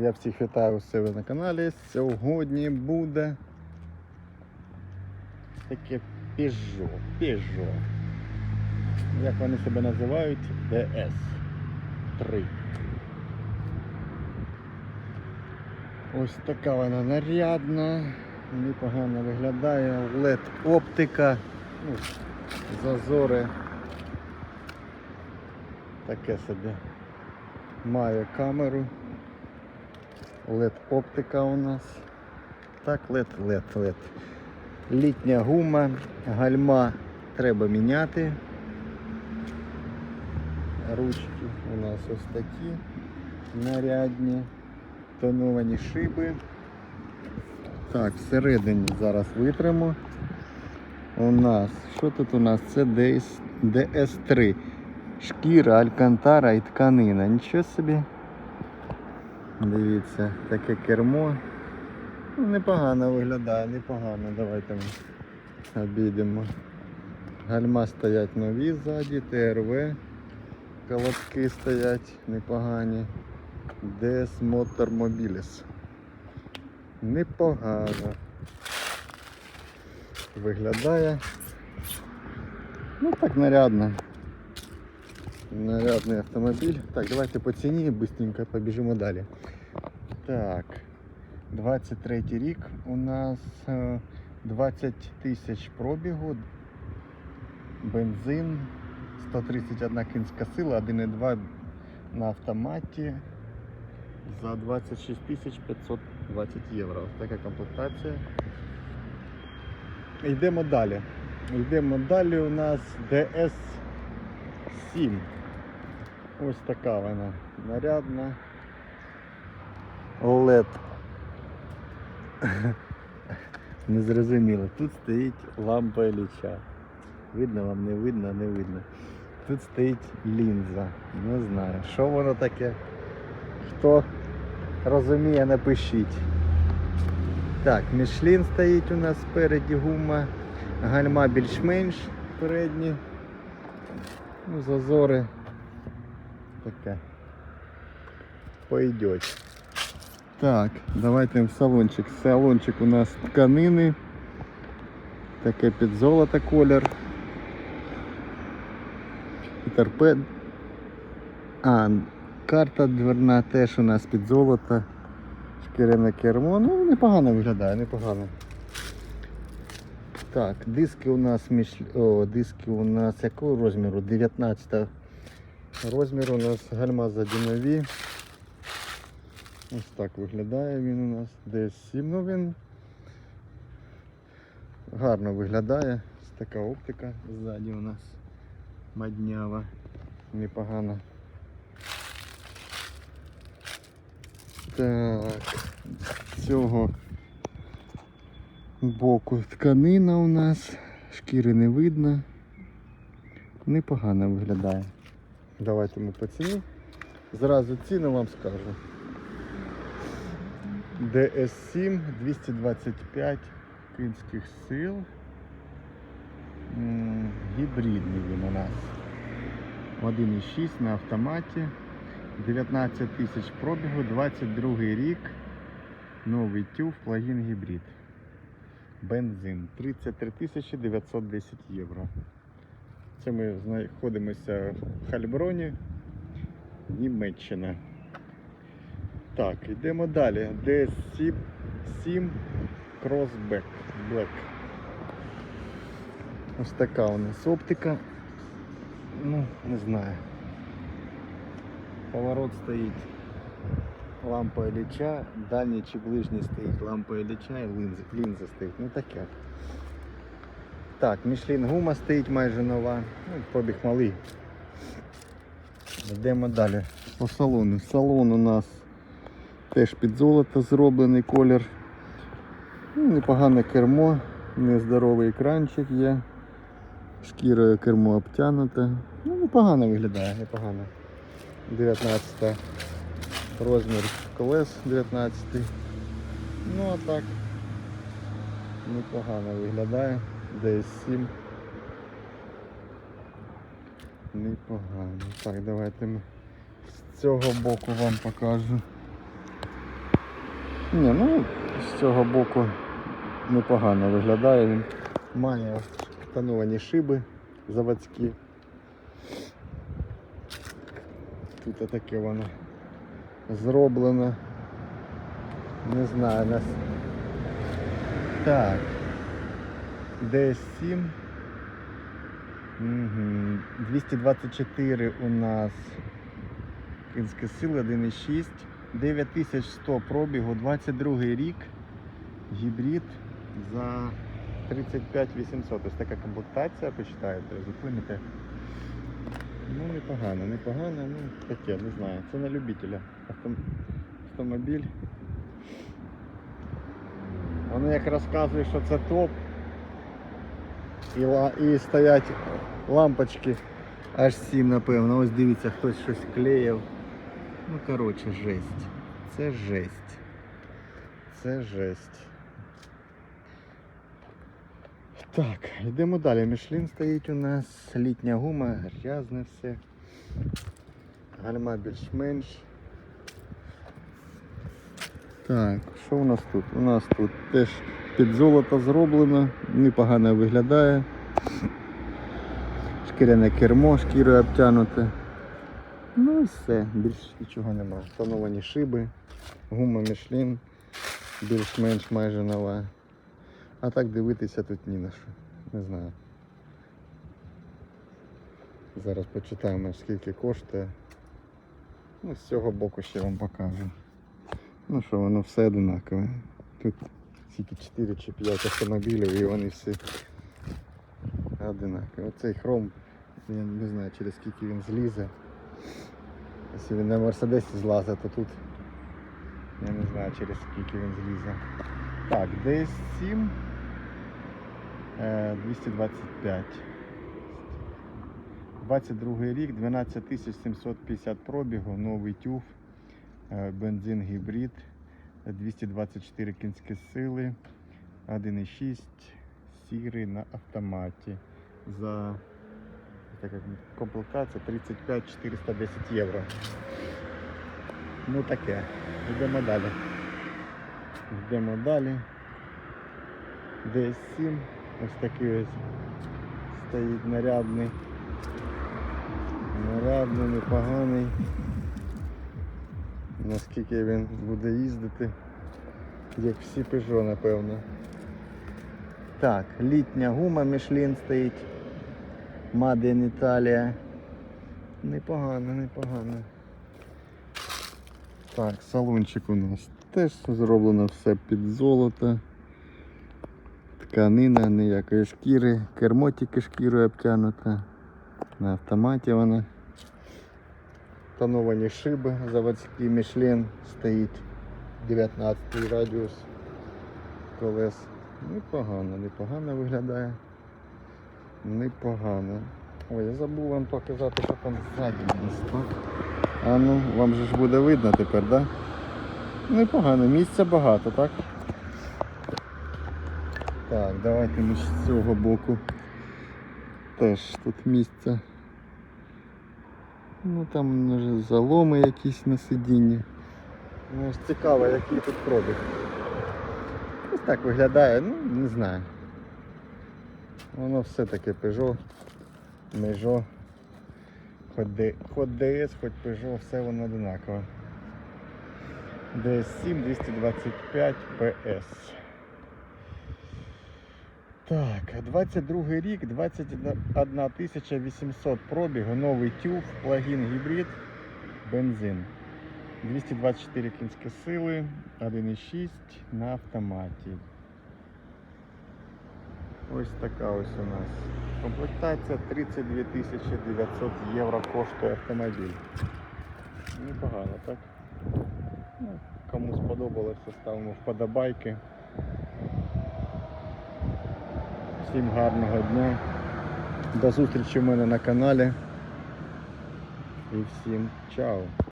Я всіх вітаю у себе на каналі. Сьогодні буде таке Peugeot. Peugeot. Як вони себе називають? DS 3. Ось така вона нарядна, непогано виглядає, LED оптика, ну, зазори. Таке собі. Має камеру. LED оптика у нас. Так, LED, LED, LED. Літня гума, гальма треба міняти. Ручки у нас ось такі нарядні, тоновані шиби. Так, всередині зараз витримо. У нас, що тут у нас? Це DS, DS3. Шкіра, алькантара і тканина. Нічого собі. Дивіться, таке кермо. Ну, Непогано виглядає, непогано. Давайте ми обійдемо. Гальма стоять нові ззаді, ТРВ. Колодки стоять непогані. DS Motor Mobilis. Непогано. Виглядає. Ну так нарядно. Нарядний автомобіль. Так, давайте по ціні быстренько побіжимо далі. Так, 23 рік у нас е, 20 тисяч пробігу, бензин, 131 кінська сила, 1,2 на автоматі за 26 тисяч 520 євро. Така комплектація. Йдемо далі. Йдемо далі. У нас DS7. Ось така вона нарядна. OLED. Не зрозуміло. Тут стоїть лампа Ілліча. Видно вам, не видно, не видно. Тут стоїть лінза. Не знаю, що воно таке. Хто розуміє, напишіть. Так, Мішлін стоїть у нас спереді гума. Гальма більш-менш передні. Ну, зазори. Таке. Пойдеть. Так, давайте в салончик. Салончик у нас тканини. Таке під золото колір. І торпед. А, карта дверна теж у нас під золото. Шкіряне кермо. Ну, непогано виглядає, непогано. Так, диски у нас між... О, диски у нас якого розміру? 19 розміру у нас гальма задінові. Ось так виглядає він у нас. Десь 7 ну він гарно виглядає. Ось така оптика ззаді у нас маднява. Непогано. Так, цього боку тканина у нас, шкіри не видно. Непогано виглядає. Давайте ми по ціні. Зразу ціну вам скажу. DS7 225 кінських сил. Гібридний він у нас. 1,6 на автоматі. 19 тисяч пробігу, 22 рік. Новий тюф, плагін гібрид. Бензин 33 тисячі 910 євро. Це ми знаходимося в Хальброні, Німеччина. Так, йдемо далі. DS7 7 Crossback Black. Ось така у нас оптика. Ну, не знаю. Поворот стоїть лампа Ілліча, дальній чи ближній стоїть лампа Ілліча і лінза, лінза стоїть. Ну таке. Так, Мішлін гума стоїть майже нова. Ну, пробіг малий. Йдемо далі. По салону. Салон у нас теж під золото зроблений колір. Ну, непогане кермо, нездоровий екранчик є. Шкірою кермо обтянуте. Ну, непогано виглядає, непогано. 19 розмір колес 19. Ну а так непогано виглядає. DS7. Непогано. Так, давайте ми з цього боку вам покажу. Ні, ну з цього боку непогано виглядає він. Має тоновані шиби заводські. Тут таке воно зроблено. Не знаю, нас. Так. DS7. Угу. 224 у нас кінські сили 1,6. 9100 пробігу, 22 рік. Гібрид за 35 800. Ось така комплектація, почитаєте, зупините. Ну, непогано, непогано, ну таке, не знаю. Це на любителя. Авто- Автомобіль. Вони як розказують, що це топ. І, і стоять лампочки аж 7, напевно. Ось дивіться, хтось щось клеїв. Ну, коротше, жесть. Це жесть. Це жесть. Так, йдемо далі. Мішлін стоїть у нас, літня гума, грязне все. Гальма більш-менш. Так, що у нас тут? У нас тут теж під золото зроблено, непогано виглядає. Шкіряне кермо, шкірою обтянуте. Ну і все, більш нічого немає. Тоновані шиби, гума Мішлін, більш-менш майже нова. А так дивитися тут ні на що. Не знаю. Зараз почитаємо скільки коштує. Ну, з цього боку ще вам покажу. Ну що, воно все одинакове. Тут тільки 4 чи 5 автомобілів і вони всі одинакові. Оцей хром, я не знаю через скільки він злізе. Якщо він на Мерседесі злазить, то тут я не знаю через скільки він злізе. Так, DS7 е, 225. 22 рік, 12 750 пробігу, новий тюф, е, бензин гібрид, 224 кінські сили, 1,6 сірий на автоматі. За така комплектація 35 410 євро. Ну таке. Йдемо далі. Йдемо далі. DS7. Ось такий ось стоїть нарядний. Нарядний, непоганий. Наскільки він буде їздити, як всі Peugeot, напевно. Так, літня гума Michelin стоїть. In Italia. Непогано, непогано. Так, салончик у нас теж зроблено все під золото. Тканина, ніякої шкіри, кермо тільки шкірою обтянуте. На автоматі вона. Тоновані шиби, заводський Мішлен стоїть 19 радіус колес. Непогано, непогано виглядає. Непогано. Ой, я забув вам показати, що там ззаді так? А ну, вам же ж буде видно тепер, так? Да? Непогано, місця багато, так? Так, давайте ми з цього боку. Теж тут місця. Ну там вже заломи якісь на сидінні. Ну, цікаво, який тут пробіг. Ось так виглядає, ну не знаю. Воно все таке Peugeot, Межо, хоч, DS, хоч Peugeot, все воно одинаково. DS7 225 PS. Так, 22 рік, 21 800 пробігу, новий тюф, плагін гібрид, бензин. 224 кінські сили, 1,6 на автоматі. Ось така ось у нас. Комплектація 32 900 євро коштує автомобіль. Непогано, так? Ну, кому сподобалося, ставимо вподобайки. Всім гарного дня. До зустрічі в мене на каналі. І всім чао.